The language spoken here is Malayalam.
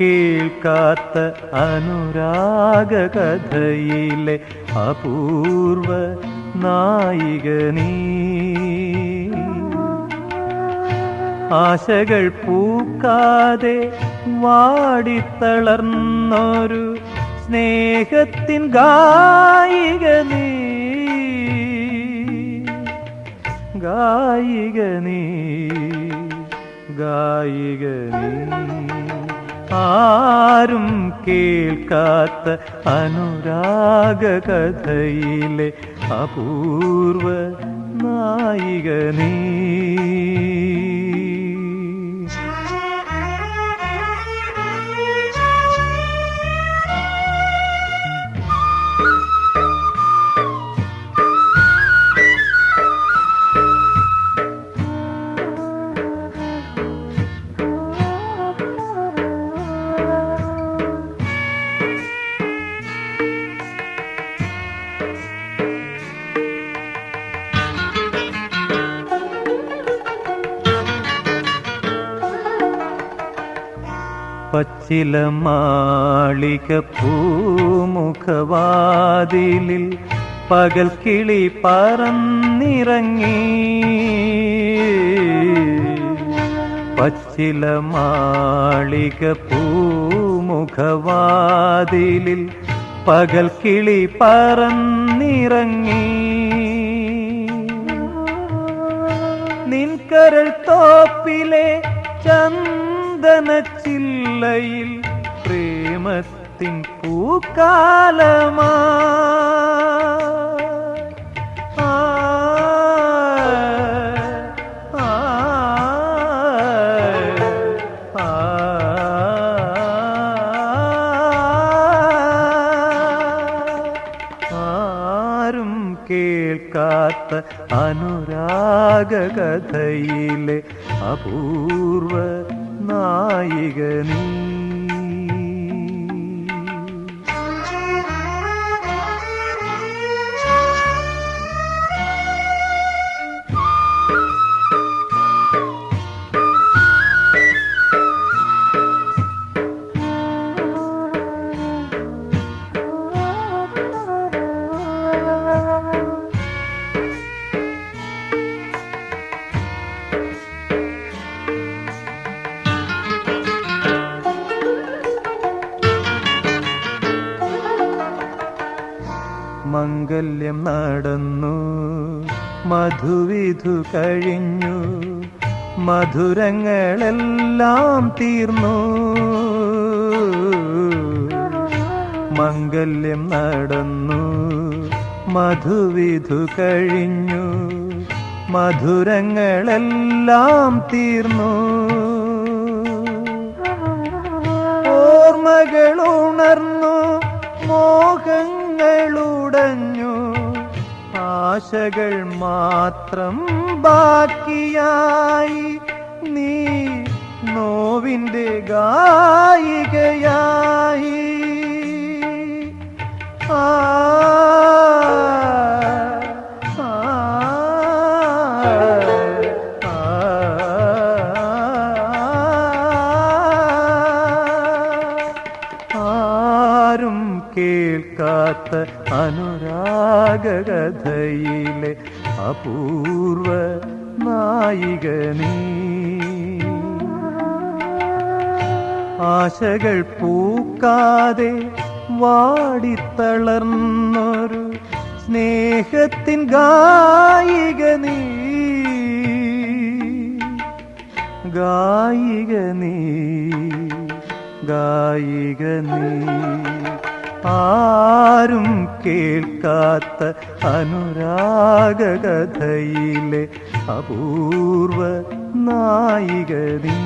കേൾക്കാത്ത അനുരാഗ കഥയിലെ അപൂർവ നായിക നീ. ആശകൾ പൂക്കാതെ വാടിത്തളർന്നൊരു സ്നേഹത്തിൻ ഗായിക നീ. ഗായിക നീ ഗായിക നീ. ആരും കേൾക്കാത്ത അനുരാഗ കഥയിലെ അപൂർവ നായിക നീ. പച്ചില മാളിക പൂമുഖവാതിലിൽ പകൽ കിളി പറന്നിറങ്ങി. പച്ചില മാളിക പൂമുഖവാതിലിൽ പകൽ കിളി പറന്നിറങ്ങി. നിൻകരൾ തോപ്പിലെ ചന്ദന ചില്ലയിൽ പ്രേമത്തിൻ പൂക്കാലമാ ആരും കേൾക്കാത്ത അനുരാഗ കഥയിലെ അപൂർവ നായിക മംഗല്യം നടന്നു. മധുവിധു കഴിഞ്ഞു. മധുരങ്ങളെല്ലാം തീർന്നു. മംഗല്യം നടന്നു. മധുവിധു കഴിഞ്ഞു. മധുരങ്ങളെല്ലാം തീർന്നു. ഓർമ്മകളുണർന്നു മോഹങ്ങളുടഞ്ഞു ആശകൾ മാത്രം ബാക്കിയായി. നീ നോവിന്റെ ഗായികയായി. ആ, കേൾക്കാത്ത അനുരാഗകഥയിലെ അപൂർവ നായിക നീ. ആശകൾ പൂക്കാതെ വാടിത്തളർന്നൊരു സ്നേഹത്തിൻ ഗായിക നീ. ഗായിക നീ ഗായിക നീ. ആരും കേൾക്കാത്ത അനുരാഗകഥയിലെ അപൂർവ നായിക നീ